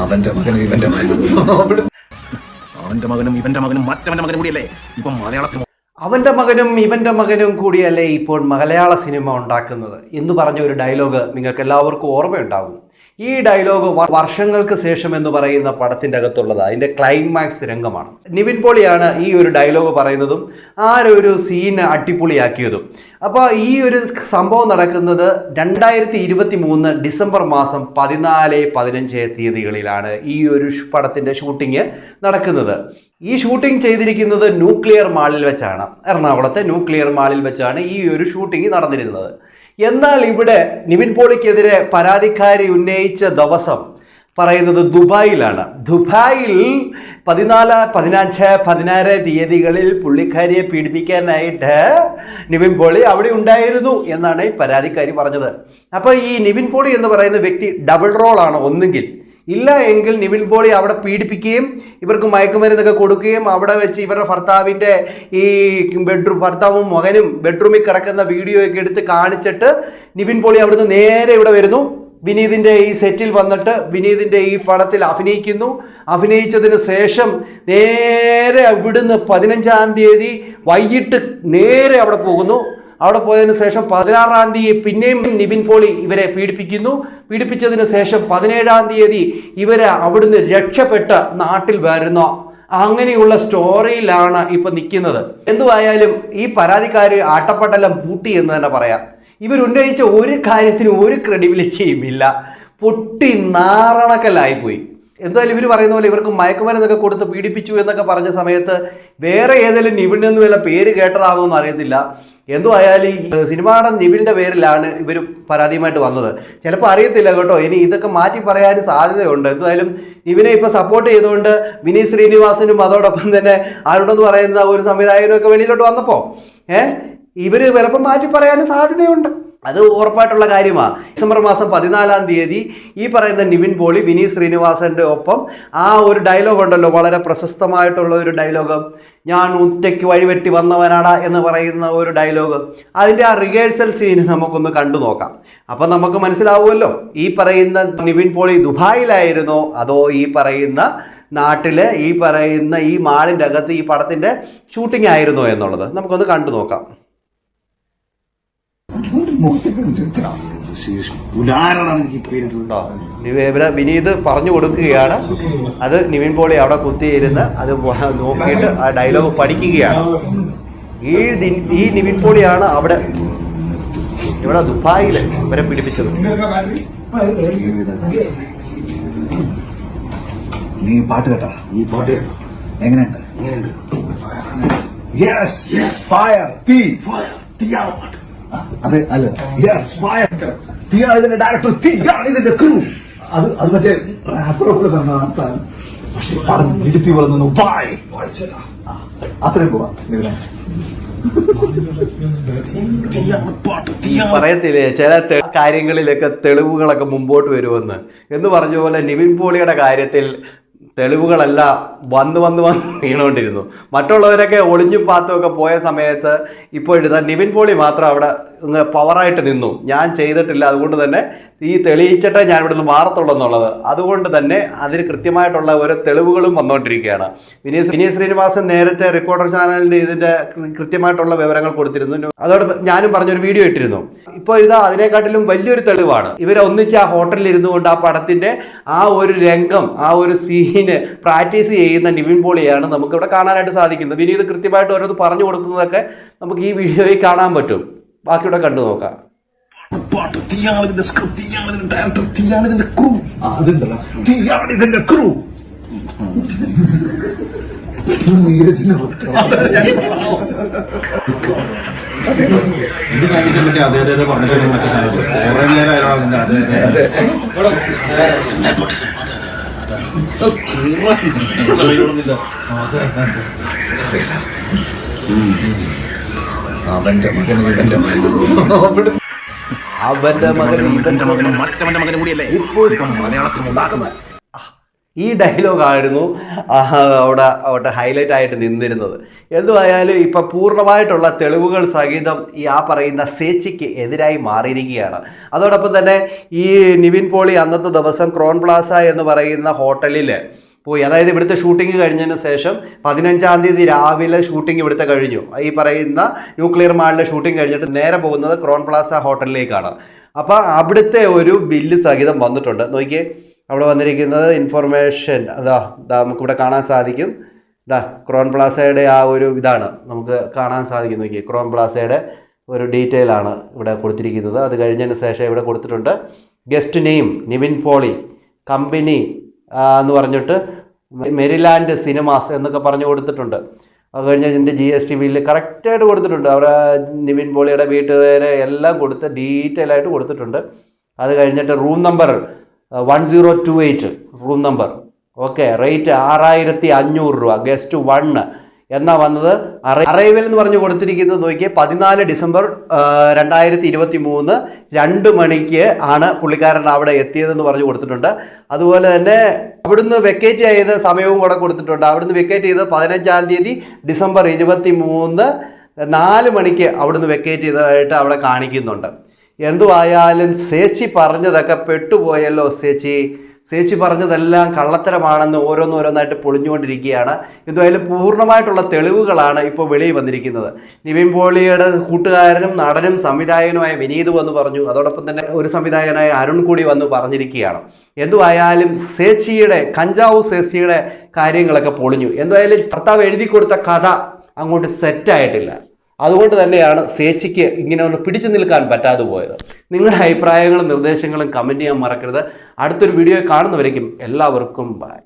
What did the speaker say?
അവന്റെ മകനും ഇവന്റെ മകനും. അവന്റെ മകനും ഇവന്റെ മകനും മറ്റവന്റെ മകനും കൂടിയല്ലേ? ഇപ്പൊ മലയാള സിനിമ അവന്റെ മകനും ഇവന്റെ മകനും കൂടിയല്ലേ ഇപ്പോൾ മലയാള സിനിമ ഉണ്ടാക്കുന്നത്? എന്ന് പറഞ്ഞ ഒരു ഡയലോഗ് നിങ്ങൾക്ക് എല്ലാവർക്കും ഓർമ്മയുണ്ടാകും ഈ ഡയലോഗ് വർഷങ്ങൾക്ക് ശേഷം എന്ന് പറയുന്ന പടത്തിന്റെ അകത്തുള്ളത് അതിന്റെ ക്ലൈമാക്സ് രംഗമാണ്. നിവിൻ പോളിയാണ് ഈ ഒരു ഡയലോഗ് പറയുന്നതും ആ ഒരു സീൻ അടിപൊളിയാക്കിയതും. അപ്പോൾ ഈ ഒരു സംഭവം നടക്കുന്നത് രണ്ടായിരത്തി ഇരുപത്തി മൂന്ന് ഡിസംബർ മാസം പതിനാല് പതിനഞ്ച് തീയതികളിലാണ് ഈ ഒരു പടത്തിന്റെ ഷൂട്ടിംഗ് നടക്കുന്നത്. ഈ ഷൂട്ടിംഗ് ചെയ്തിരിക്കുന്നത് ന്യൂക്ലിയർ മാളിൽ വെച്ചാണ്. എറണാകുളത്തെ ന്യൂക്ലിയർ മാളിൽ വെച്ചാണ് ഈ ഒരു ഷൂട്ടിംഗ് നടന്നിരുന്നത്. എന്നാൽ ഇവിടെ നിവിൻ പോളിക്കെതിരെ പരാതിക്കാരി ഉന്നയിച്ച ദിവസം പറയുന്നത് ദുബായിലാണ്. ദുബായിൽ പതിനാല് പതിനഞ്ച് പതിനാറ് തീയതികളിൽ പുള്ളിക്കാരിയെ പീഡിപ്പിക്കാനായിട്ട് നിവിൻ പോളി അവിടെ ഉണ്ടായിരുന്നു എന്നാണ് പരാതിക്കാരി പറഞ്ഞത്. അപ്പോൾ ഈ നിവിൻ പോളി എന്ന് പറയുന്ന വ്യക്തി ഡബിൾ റോളാണ് ഒന്നുകിൽ. ഇല്ല എങ്കിൽ നിവിൻ പോളി അവിടെ പീഡിപ്പിക്കുകയും ഇവർക്ക് മയക്കുമരുന്നൊക്കെ കൊടുക്കുകയും അവിടെ വെച്ച് ഇവരുടെ ഭർത്താവിന്റെ ഈ ബെഡ്റൂം ഭർത്താവും മകനും ബെഡ്റൂമിൽ കിടക്കുന്ന വീഡിയോ ഒക്കെ എടുത്ത് കാണിച്ചിട്ട് നിവിൻ പോളി അവിടുന്ന് നേരെ ഇവിടെ വരുന്നു. വിനീതിന്റെ ഈ സെറ്റിൽ വന്നിട്ട് വിനീതിന്റെ ഈ പടത്തിൽ അഭിനയിക്കുന്നു. അഭിനയിച്ചതിന് ശേഷം നേരെ അവിടുന്ന് പതിനഞ്ചാം തീയതി വൈകിട്ട് നേരെ അവിടെ പോകുന്നു. അവിടെ പോയതിനു ശേഷം പതിനാറാം തീയതി പിന്നെയും നിബിൻ പോളി ഇവരെ പീഡിപ്പിക്കുന്നു. പീഡിപ്പിച്ചതിന് ശേഷം പതിനേഴാം തീയതി ഇവരെ അവിടുന്ന് രക്ഷപ്പെട്ട് നാട്ടിൽ വരുന്ന അങ്ങനെയുള്ള സ്റ്റോറിയിലാണ് ഇപ്പൊ നിൽക്കുന്നത്. എന്തുവായാലും ഈ പരാതിക്കാര് ആട്ടപ്പാട്ടെല്ലാം പൂട്ടി എന്ന് തന്നെ പറയാം. ഇവരുന്നയിച്ച ഒരു കാര്യത്തിനും ഒരു ക്രെഡിബിലിറ്റിയും ഇല്ല. പൊട്ടി നാറണക്കലായിപ്പോയി. എന്തായാലും ഇവർ പറയുന്ന പോലെ ഇവർക്ക് മയക്കുമരുന്നൊക്കെ കൊടുത്ത് പീഡിപ്പിച്ചു എന്നൊക്കെ പറഞ്ഞ സമയത്ത് വേറെ ഏതെങ്കിലും നിവിനെന്ന് വല്ല പേര് കേട്ടതാണോ എന്ന് അറിയത്തില്ല. എന്തോ ഈ സിനിമയുടെ നിബിലിന്റെ പേരിലാണ് ഇവർ പരാതിയുമായിട്ട് വന്നത്. ചിലപ്പോൾ അറിയത്തില്ല കേട്ടോ ഇനി ഇതൊക്കെ മാറ്റി പറയാൻ സാധ്യതയുണ്ട്. എന്തായാലും ഇവനെ ഇപ്പോൾ സപ്പോർട്ട് ചെയ്തുകൊണ്ട് വിനീത് ശ്രീനിവാസനും അതോടൊപ്പം തന്നെ ആരുടെന്ന് പറയുന്ന ഒരു സംവിധായകനും ഒക്കെ വെളിയിലോട്ട് വന്നപ്പോൾ ഏഹ് ഇവർ ചിലപ്പോൾ മാറ്റി പറയാനും സാധ്യതയുണ്ട്. അത് ഉറപ്പായിട്ടുള്ള കാര്യമാണ് ഡിസംബർ മാസം പതിനാലാം തീയതി ഈ പറയുന്ന നിവിൻ പോളി വിനി ശ്രീനിവാസന്റെ ഒപ്പം ആ ഒരു ഡയലോഗ് ഉണ്ടല്ലോ വളരെ പ്രശസ്തമായിട്ടുള്ള ഒരു ഡയലോഗ് ഞാൻ ഉറ്റയ്ക്ക് വഴിവെട്ടി വന്നവനാടാ എന്ന് പറയുന്ന ഒരു ഡയലോഗ് അതിന്റെ ആ റിഹേഴ്സൽ സീൻ നമുക്കൊന്ന് കണ്ടു നോക്കാം. അപ്പം നമുക്ക് മനസ്സിലാവുമല്ലോ ഈ പറയുന്ന നിവിൻ പോളി ദുബായിലായിരുന്നോ? അതോ ഈ പറയുന്ന നാട്ടിലെ ഈ പറയുന്ന ഈ മാളിന്റെ അകത്ത് ഈ പടത്തിന്റെ ഷൂട്ടിംഗ് ആയിരുന്നോ എന്നുള്ളത് നമുക്കൊന്ന് കണ്ടു നോക്കാം. ഇവിടെ വിനീത് പറഞ്ഞു കൊടുക്കുകയാണ്. അത് നിവിൻ പോളി അവിടെ കുത്തിയിരുന്ന് അത് നോക്കിയിട്ട് ആ ഡയലോഗ് പഠിക്കുകയാണ്. ഈ ദി- ഈ നിവിൻ പോളിയാണ് അവിടെ ഇവിടെ ദുബായിൽ ഇവരെ പിടിപ്പിച്ചത്. നീ പാട്ട് കേട്ടാ? നീ പാട്ട് എങ്ങനെയുണ്ട്? യെസ് ഫയർ തീ ഫയർ തീയാണ് പാട്ട്. അത് അല്ല. യെസ് ഫയർ തീയാണ് ഇതിന്റെ ഡയറക്ടർ തീയാണ് ഇതിന്റെ ക്രൂ അത് അത് മറ്റേ റാപ്പറോട് പറഞ്ഞ ആ സാധനം. പക്ഷെ പടം നിരുത്തി പറഞ്ഞു വായ് വായിച്ചതാ. അത്രയും പോവാ. പറയത്തില്ലേ ചില കാര്യങ്ങളിലൊക്കെ തെളിവുകളൊക്കെ മുമ്പോട്ട് വരുമെന്ന്. എന്ന് പറഞ്ഞ പോലെ നിവിൻ പോളിയുടെ കാര്യത്തിൽ തെളിവുകളെല്ലാം വന്ന് വന്ന് വന്ന് വീണുകൊണ്ടിരുന്നു. മറ്റുള്ളവരൊക്കെ ഒളിഞ്ഞും പാത്തുമൊക്കെ പോയ സമയത്ത് ഇപ്പോൾ എഴുതാൻ നിവിൻ പോളി മാത്രം അവിടെ പവറായിട്ട് നിന്നു. ഞാൻ ചെയ്തിട്ടില്ല. അതുകൊണ്ട് തന്നെ ഈ തെളിയിച്ചിട്ടേ ഞാൻ ഇവിടുന്ന് മാറത്തുള്ളൂ എന്നുള്ളത്. അതുകൊണ്ട് തന്നെ അതിന് കൃത്യമായിട്ടുള്ള ഓരോ തെളിവുകളും വന്നുകൊണ്ടിരിക്കുകയാണ് വിനീത് വിനീത് ശ്രീനിവാസൻ നേരത്തെ റിപ്പോർട്ടർ ചാനലിന്റെ ഇതിന്റെ കൃത്യമായിട്ടുള്ള വിവരങ്ങൾ കൊടുത്തിരുന്നു. അതോടെ ഞാനും പറഞ്ഞൊരു വീഡിയോ ഇട്ടിരുന്നു. ഇപ്പോൾ ഇതാ അതിനെക്കാട്ടിലും വലിയൊരു തെളിവാണ്. ഇവരെ ഒന്നിച്ച് ആ ഹോട്ടലിൽ ഇരുന്നു കൊണ്ട് ആ പടത്തിന്റെ ആ ഒരു രംഗം ആ ഒരു സീന് പ്രാക്ടീസ് ചെയ്യുന്ന നിവിൻ പോളിയാണ് നമുക്കിവിടെ കാണാനായിട്ട് സാധിക്കുന്നത്. വിനീത് കൃത്യമായിട്ട് ഓരോന്ന് പറഞ്ഞു കൊടുക്കുന്നതൊക്കെ നമുക്ക് ഈ വീഡിയോയിൽ കാണാൻ പറ്റും. ബാക്കിയുടെ കണ്ടു നോക്കാം. പാട്ട് സ്ക്രിപ്റ്റ് ഡയറക്ടർ ക്രൂ. അതുണ്ടല്ലോ. ക്രൂ. ഇത് കഴിഞ്ഞിട്ട് മറ്റേ അതെ അതെ അതെ. പറഞ്ഞിട്ട് മറ്റേ സാധനം കുറെ നേരം അയാളെ അതെ അതെ അവന്റെ മകനും ഇവന്റെ മകനും അവന്റെ മകനും ഇവന്റെ മകനും മറ്റവന്റെ മകനും കൂടിയല്ലേ? ഇപ്പോൾ ഇപ്പൊ മലയാള സിനിമ ഉണ്ടാക്കുന്നത് ഈ ഡയലോഗായിരുന്നു ആയിരുന്നു അവിടെ അവിടെ ഹൈലൈറ്റ് ആയിട്ട് നിന്നിരുന്നത്. എന്തുമായാലും ഇപ്പം പൂർണമായിട്ടുള്ള തെളിവുകൾ സഹിതം ഈ ആ പറയുന്ന സേച്ചിക്ക് എതിരായി മാറിയിരിക്കുകയാണ്. അതോടൊപ്പം തന്നെ ഈ നിവിൻ പോളി അന്നത്തെ ദിവസം ക്രോൺ പ്ലാസ എന്ന് പറയുന്ന ഹോട്ടലിൽ പോയി. അതായത് ഇവിടുത്തെ ഷൂട്ടിംഗ് കഴിഞ്ഞതിന് ശേഷം പതിനഞ്ചാം തീയതി രാവിലെ ഷൂട്ടിംഗ് ഇവിടുത്തെ കഴിഞ്ഞു. ഈ പറയുന്ന ന്യൂക്ലിയർ മാളിലെ ഷൂട്ടിംഗ് കഴിഞ്ഞിട്ട് നേരെ പോകുന്നത് ക്രോൺ പ്ലാസ ഹോട്ടലിലേക്കാണ്. അപ്പോൾ അവിടുത്തെ ഒരു ബില്ല് സഹിതം വന്നിട്ടുണ്ട്. നോക്കിയേ അവിടെ വന്നിരിക്കുന്നത് ഇൻഫർമേഷൻ അതാ ഇതാ നമുക്കിവിടെ കാണാൻ സാധിക്കും. ഇതാ ക്രോൺ പ്ലാസയുടെ ആ ഒരു ഇതാണ്. നമുക്ക് കാണാൻ സാധിക്കും. നോക്കിയേ ക്രോൺ പ്ലാസയുടെ ഒരു ഡീറ്റെയിൽ ആണ് ഇവിടെ കൊടുത്തിരിക്കുന്നത്. അത് കഴിഞ്ഞതിന് ശേഷം ഇവിടെ കൊടുത്തിട്ടുണ്ട്. Guest name Nivin Pauly company എന്ന് പറഞ്ഞിട്ട് മെരിലാൻഡ് സിനിമാസ് എന്നൊക്കെ പറഞ്ഞു കൊടുത്തിട്ടുണ്ട്. അത് കഴിഞ്ഞ് ഇതിന്റെ ജി എസ് ടി ബില്ല് കറക്റ്റായിട്ട് കൊടുത്തിട്ടുണ്ട്. അവിടെ നിവിൻ പോളിയുടെ വീട്ടുകാരെ എല്ലാം കൊടുത്ത് ഡീറ്റെയിൽ ആയിട്ട് കൊടുത്തിട്ടുണ്ട്. അത് കഴിഞ്ഞിട്ട് room number one zero two eight room number okay rate ആറായിരത്തി അഞ്ഞൂറ് രൂപ. ഗസ്റ്റ് വണ്ണ് എന്നാ വന്നത്? അറൈവൽ എന്ന് പറഞ്ഞു കൊടുത്തിരിക്കുന്നത് നോക്കിയേ പതിനാല് ഡിസംബർ രണ്ടായിരത്തി ഇരുപത്തി മൂന്ന് രണ്ട് മണിക്ക് ആണ് പുള്ളിക്കാരൻ അവിടെ എത്തിയതെന്ന് പറഞ്ഞു കൊടുത്തിട്ടുണ്ട്. അതുപോലെ തന്നെ അവിടുന്ന് വെക്കേറ്റ് ചെയ്ത സമയവും കൂടെ കൊടുത്തിട്ടുണ്ട്. അവിടുന്ന് വെക്കേറ്റ് ചെയ്ത് പതിനഞ്ചാം തീയതി ഡിസംബർ ഇരുപത്തി മൂന്ന് നാല് മണിക്ക് അവിടുന്ന് വെക്കേറ്റ് ചെയ്തതായിട്ട് അവിടെ കാണിക്കുന്നുണ്ട്. എന്തുവായാലും സേച്ചി പറഞ്ഞതൊക്കെ പെട്ടുപോയല്ലോ സേച്ചി സേച്ചി പറഞ്ഞതെല്ലാം കള്ളത്തരമാണെന്ന് ഓരോന്നോരോന്നായിട്ട് പൊളിഞ്ഞുകൊണ്ടിരിക്കുകയാണ്. എന്തായാലും പൂർണമായിട്ടുള്ള തെളിവുകളാണ് ഇപ്പോൾ വെളിയിൽ വന്നിരിക്കുന്നത്. നിവിൻ പോളിയുടെ കൂട്ടുകാരനും നടനും സംവിധായകനുമായ വിനീത് വന്ന് പറഞ്ഞു. അതോടൊപ്പം തന്നെ ഒരു സംവിധായകനായ അരുൺ കൂടി വന്ന് പറഞ്ഞിരിക്കുകയാണ്. എന്തുവായാലും സേച്ചിയുടെ കഞ്ചാവ് സേച്ചിയുടെ കാര്യങ്ങളൊക്കെ പൊളിഞ്ഞു. എന്തായാലും ഭർത്താവ് എഴുതി കൊടുത്ത കഥ അങ്ങോട്ട് സെറ്റായിട്ടില്ല അതുകൊണ്ട് തന്നെയാണ് സേച്ചിക്ക് ഇങ്ങനെ ഒന്ന് പിടിച്ചു നിൽക്കാൻ പറ്റാതെ പോയത്. നിങ്ങളുടെ അഭിപ്രായങ്ങളും നിർദ്ദേശങ്ങളും കമന്റ് ചെയ്യാൻ മറക്കരുത്. അടുത്തൊരു വീഡിയോ കാണുന്നവരേക്കും എല്ലാവർക്കും ബൈ